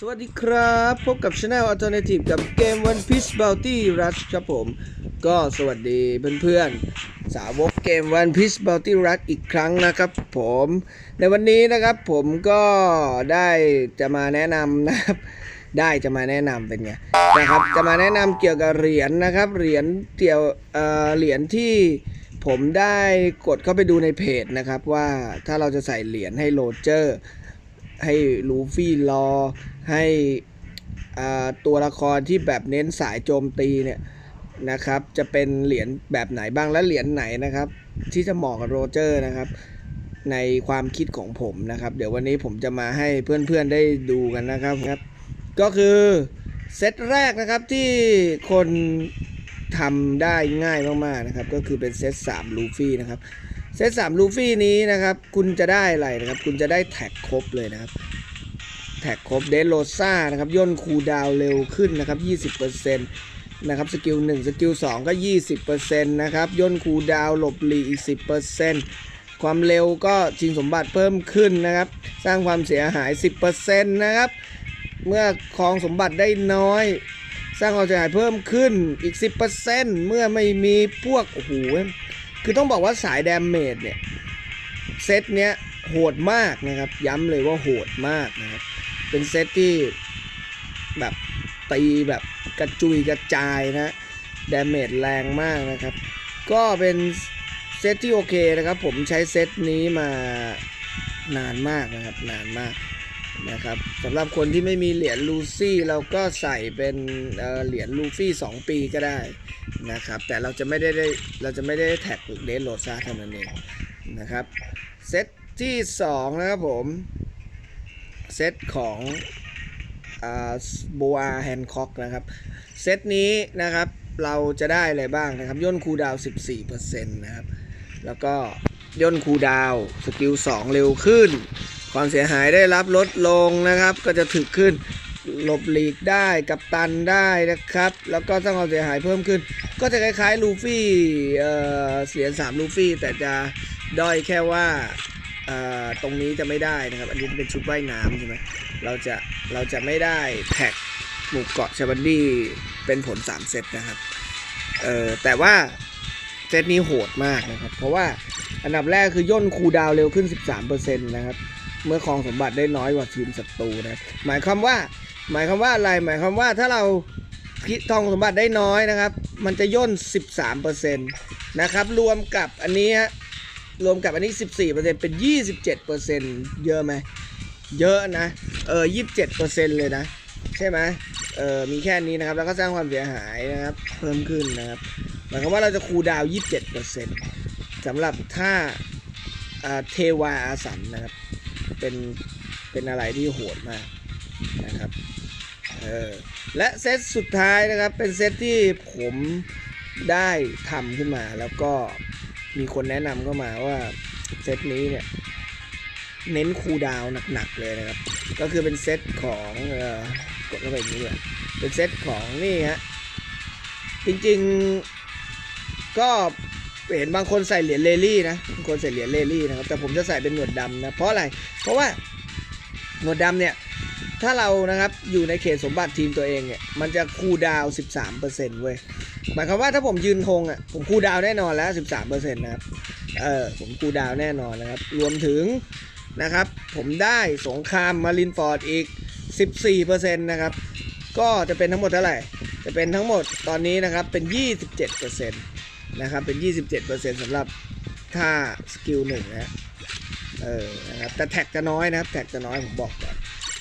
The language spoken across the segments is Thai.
สวัสดีครับ พบกับ Channel Alternative กับเกม One Piece Bounty Rush ครับผม ก็สวัสดีเพื่อนๆ สาวกเกม One Piece Bounty Rush อีกครั้งนะครับผม ในวันนี้นะครับผมก็ได้จะมาแนะนำนะครับ ได้จะมาแนะนำเป็นไงนะครับ จะมาแนะนำเกี่ยวกับเหรียญนะครับ เหรียญเกี่ยวเอ่อเหรียญที่ผมได้กดเข้าไปดูในเพจนะครับว่าถ้าเราจะใส่เหรียญให้โรเจอร์ ให้ลูฟี่รอ ให้ตัวละครที่แบบเน้นสายโจมตีเนี่ยนะครับ จะเป็นเหรียญแบบไหนบ้างและเหรียญไหนนะครับ ที่จะเหมาะกับโรเจอร์นะครับในความคิดของผมนะครับ เดี๋ยววันนี้ผมจะมาให้เพื่อนๆได้ดูกันนะครับครับ ก็คือเซตแรกนะครับที่คนทำได้ง่ายมากๆนะครับ ก็คือเป็นเซต3ลูฟี่นะครับ เซต3ลูฟี่นี้นะครับ คุณจะได้อะไรนะครับ คุณจะได้แท็กครบเลยนะครับ แท็กครบเดนโรซ่านะครับย่นคูดาวเร็วขึ้นนะครับ 20%นะครับสกิล1สกิล2ก็ 20%นะครับย่นคูดาวหลบหลีกอีก 10%ความเร็วก็ชิงสมบัติเพิ่มขึ้นนะครับ สร้างความเสียหาย 10%นะครับ เมื่อครองสมบัติได้น้อย สร้างความเสียหายเพิ่มขึ้นอีก 10%เมื่อไม่มีพวกโอ้โหคือต้องบอกว่าสายแดมเมจเนี่ยเซตเนี้ยโหดมากนะครับ ย้ำเลยว่าโหดมากนะครับ เป็นเซตที่แบบตีแบบกระจุยกระจายนะดาเมจแรงมากนะครับ ก็เป็นเซตที่โอเคนะครับ ผมใช้เซตนี้มานานมากนะครับ นานมากนะครับสำหรับคนที่ไม่มีเหรียญลูซี่เราก็ใส่เป็นเเหรียญลูฟี่ 2 ปีก็ได้นะครับ แต่เราจะไม่ได้ได้เราจะไม่ได้แท็กเดนโรซาเท่านั้นเองนะครับ เซตที่ 2 นะครับผม เซตของบัวแฮนค็อกนะครับ เซตนี้นะครับเราจะได้อะไรบ้างนะครับย่นคูดาวน์14%นะครับ แล้วก็ย่นคูดาวสกิล 2 เร็วขึ้น ความเสียหายได้รับลดลงนะครับ ก็จะถึกขึ้นหลบหลีกได้กับตันได้นะครับ แล้วก็สร้างความเสียหายเพิ่มขึ้น ก็จะคล้ายๆลูฟี่เออเสียงสามลูฟี่แต่จะด้อยแค่ว่า ตรงนี้จะไม่ได้นะครับ อันนี้เป็นชุดว่ายน้ำใช่ไหมเราจะเราจะไม่ได้แท็กหมู่เกาะชาบันดี้เป็นผล 3 เซตนะครับเออแต่ว่าเซตนี้โหดมากนะครับ เพราะว่าอันดับแรกคือย่นคูดาวเร็วขึ้น 13%นะครับเมื่อครองสมบัติได้น้อยกว่าทีมศัตรูนะหมายความว่า หมายความว่าอะไรหมายความว่าถ้าเราคิดทองสมบัติได้น้อยนะครับ มันจะย่น 13%นะครับรวมกับอันนี้ฮะ รวมกับอันนี้ 14%เป็น 27%เยอะไหม เยอะนะ เออ 27%เลยนะ ใช่ไหมเออมีแค่นี้นะครับ แล้วก็สร้างความเสียหายนะครับ เพิ่มขึ้นนะครับ หมายความว่าเราจะคูดาวน์27%สำหรับถ้าเทวาอาสันนะครับ เป็น เป็นอะไรที่โหดมากนะครับ เออ และเซตสุดท้ายนะครับ เป็นเซตที่ผมได้ทำขึ้นมาแล้วก็ มีคนแนะนำเข้ามาว่าเซตนี้เนี่ย เน้นคูลดาวน์หนักๆเลยนะครับ ก็คือเป็นเซตของเออกดเข้าไปอย่างนี้เลยเป็นเซตของนี่ฮะจริงๆก็เห็นบางคนใส่เหรียญเลลี่นะบางคนใส่เหรียญเลลี่นะครับแต่ผมจะใส่เป็นหนวดดำนะเพราะอะไรเพราะว่าหนวดดำเนี่ยถ้าเรานะครับอยู่ในเขตสมบัติทีมตัวเองเนี่ยมันจะคูลดาวน์13%เว้ย หมายความว่าถ้าผมยืนธงอะผมคูดาวแน่นอนแล้ว 13%นะครับเออผมคูดาวแน่นอนนะครับ รวมถึงนะครับ ผมได้สงครามมารินฟอร์ดอีก 14%นะครับ ก็จะเป็นทั้งหมดเท่าไหร่ จะเป็นทั้งหมดตอนนี้นะครับเป็น 27%นะครับเป็น 27%สำหรับท่าสกิลหนึ่งนะเออนะครับแต่แท็กจะน้อยนะครับ แท็กจะน้อยผมบอกก่อน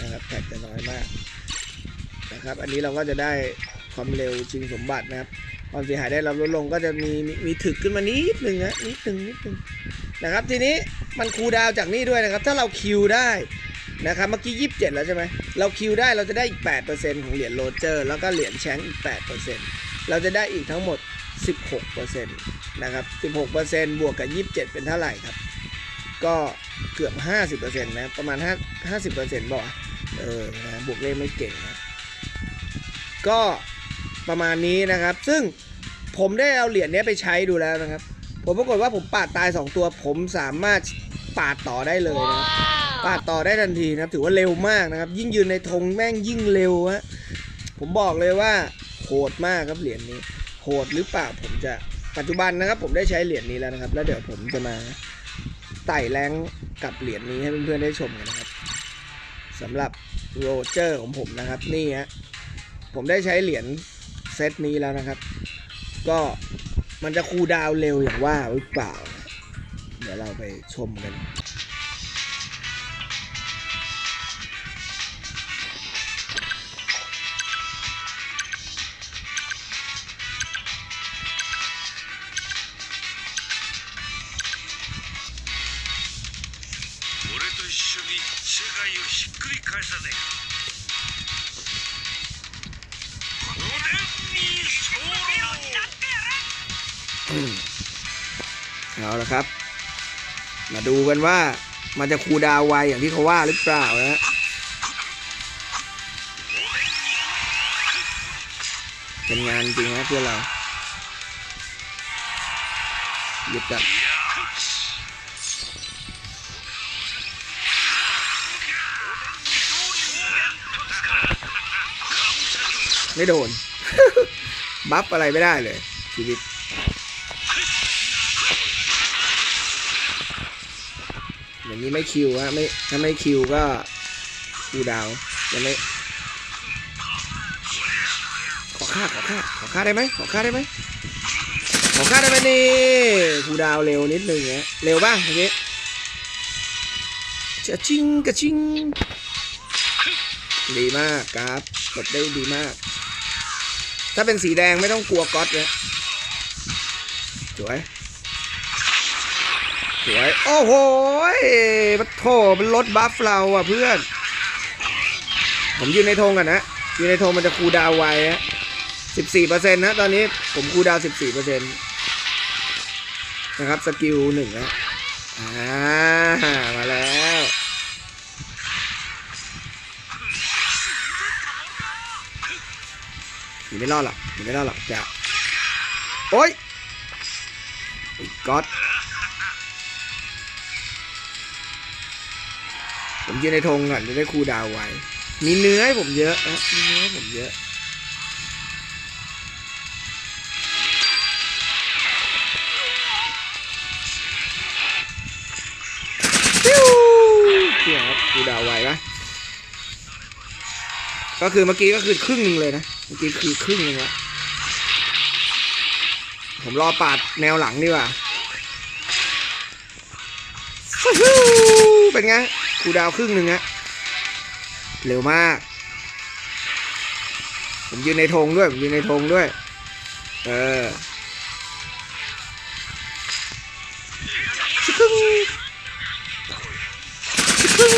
นะครับแท็กจะน้อยมากนะครับ อันนี้เราก็จะได้ความเร็วชิงสมบัตินะครับ ความเสียหายได้รับลดลงก็จะมีมีถึกขึ้นมานิดนึงนะนิดนึงนิดนึงนะครับทีนี้มันคูดาวจากนี่ด้วยนะครับ ถ้าเราคิวได้นะครับเมื่อกี้ 27 แล้วใช่ไหมเราคิวได้เราจะได้อีก 8%ของเหรียญโรเจอร์ แล้วก็เหรียญแชงค์อีก 8%เราจะได้อีกทั้งหมด 16%นะครับ 16%บวกกับ 27 เป็นเท่าไหร่ครับ ก็เกือบ 50%นะประมาณ 5 50%บอกเออนะบวกเลขไม่เก่งนะก็ ประมาณนี้นะครับ ซึ่งผมได้เอาเหรียญเนี้ยไปใช้ดูแล้วนะครับ ผมปรากฏว่าผมปาดตาย 2 ตัว ผมสามารถปาดต่อได้เลยนะปาดต่อได้ทันทีนะครับถือว่าเร็วมากนะครับ ยิ่งยืนในธงแม่งยิ่งเร็วฮะผมบอกเลยว่าโหดมากครับเหรียญนี้ โหดหรือเปล่าผมจะปัจจุบันนะครับ ผมได้ใช้เหรียญนี้แล้วนะครับ แล้วเดี๋ยวผมจะมาไต่แรงกับเหรียญนี้ให้เพื่อนๆได้ชมกันนะครับสำหรับโรเจอร์ของผมนะครับ นี่ฮะผมได้ใช้เหรียญเซตนี้แล้วนะครับ ก็มันจะคูดาวเร็วอย่างว่าหรือเปล่า เดี๋ยวเราไปชมกัน เอาละครับ มาดูกันว่ามันจะคูดาวไวอย่างที่เขาว่าหรือเปล่านะเป็นงานจริงนะเพื่อนเราหยุดแบบไม่โดน บัฟอะไรไม่ได้เลยชีวิต อย่างนี้ไม่คิวฮะไม่ถ้าไม่คิวก็คิวดาวยังไม่ขอค่าขอค่าขอค่าได้ไหมขอค่าได้ไหมขอค่าได้ไหมนี่คิวดาวเร็วนิดนึงฮะเร็วป่ะเมื่อกี้จะชิงกระชิงดีมากครับกดได้ดีมาก ถ้าเป็นสีแดงไม่ต้องกลัวก๊อตเลยสวย สวย โอ้โหปะโถมันลดบัฟเราอะเพื่อน ผมยืนในธงกันนะยืนในธงมันจะคูดาวไวฮะสิบสี่เปอร์เซ็นต์นะตอนนี้ผมคูดาวสิบสี่เปอร์เซ็นต์นะครับสกิลหนึ่งนะอ่ามาแล้วหนีไม่รอดหรอกหนีไม่รอดหรอกจะโอ๊ยไอ้ก๊อต ผมยืนในธงก่อนจะได้คูดาวไว้ มีเนื้อให้ผมเยอะนะมีเนื้อให้ผมเยอะเตี้ยครับคูดาวไวปะก็คือเมื่อกี้ก็คือครึ่งหนึ่งเลยนะ เมื่อกี้คือครึ่งหนึงละผมรอปาดแนวหลังดีกว่าฮู้เป็นไง คูดาวครึ่งหนึ่งฮะเร็วมาก ผมยืนในธงด้วย ผมยืนในธงด้วย เออชิคกึ้งชิคกึ้ง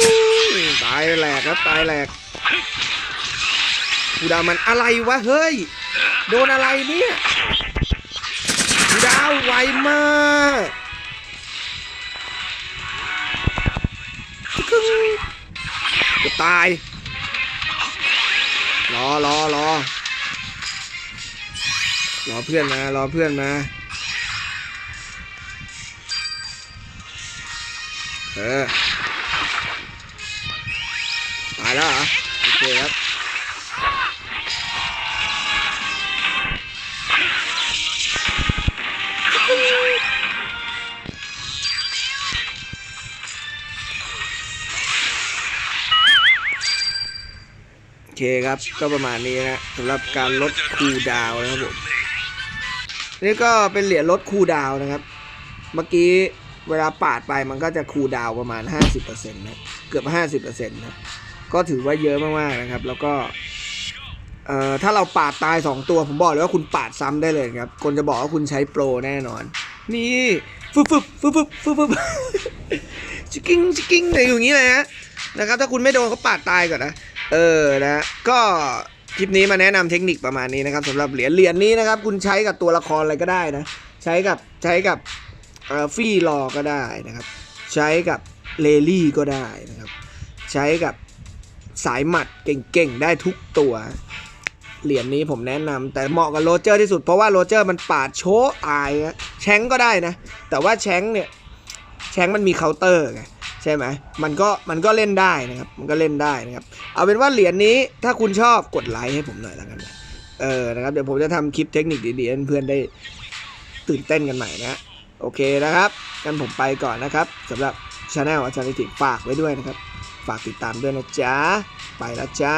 ตายแหลกครับ ตายแหลกคูดาวมันอะไรวะ เฮ้ย โดนอะไรเนี่ยคูดาวไวมาก ตาย รอรอรอรอเพื่อนมารอเพื่อนมา เออ ตายแล้วเหรอ โอเคครับ เคครับ ก็ประมาณนี้นะสำหรับการลดคูดาวนะครับผมนี่ก็เป็นเหรียญลดคูดาวนะครับ เมื่อกี้เวลาปาดไปมันก็จะคูดาวประมาณ 50%นะเกือบ 50%นะก็ถือว่าเยอะมากๆนะครับ แล้วก็เอ่อถ้าเราปาดตาย 2 ตัวผมบอกเลยว่าคุณปาดซ้ำได้เลยครับ คนจะบอกว่าคุณใช้โปรแน่นอน นี่ฟึบฟึบฟึบฟึบฟึบฟึบชิกกิ้งชิกกิ้งเนี่ยอยู่อย่างนี้เลยฮะนะครับ ถ้าคุณไม่โดนเขาปาดตายก่อนนะ เออนะก็คลิปนี้มาแนะนำเทคนิคประมาณนี้นะครับสำหรับเหรียญเหรียญนี้นะครับ คุณใช้กับตัวละครอะไรก็ได้นะ ใช้กับใช้กับฟี่รอก็ได้นะครับ ใช้กับเลลี่ก็ได้นะครับ ใช้กับสายหมัดเก่งๆ ได้ทุกตัวเหรียญนี้ผมแนะนำแต่เหมาะกับโรเจอร์ที่สุดเพราะว่าโรเจอร์มันปาดโชว์ตายะแชงก็ได้นะ แต่ว่าแชงเนี่ยแชงมันมีเคาน์เตอร์ไง ใช่ไหมมันก็มันก็เล่นได้นะครับ มันก็เล่นได้นะครับ เอาเป็นว่าเหรียญนี้ถ้าคุณชอบกดไลค์ให้ผมหน่อยแล้วกันนะเออนะครับเดี๋ยวผมจะทำคลิปเทคนิคดีๆให้เพื่อนๆได้ตื่นเต้นกันใหม่นะโอเคนะครับกันผมไปก่อนนะครับสำหรับช anel อาจารย์นิติฝากไว้ด้วยนะครับ ฝากติดตามด้วยนะจ๊ะ ไปแล้วจ้า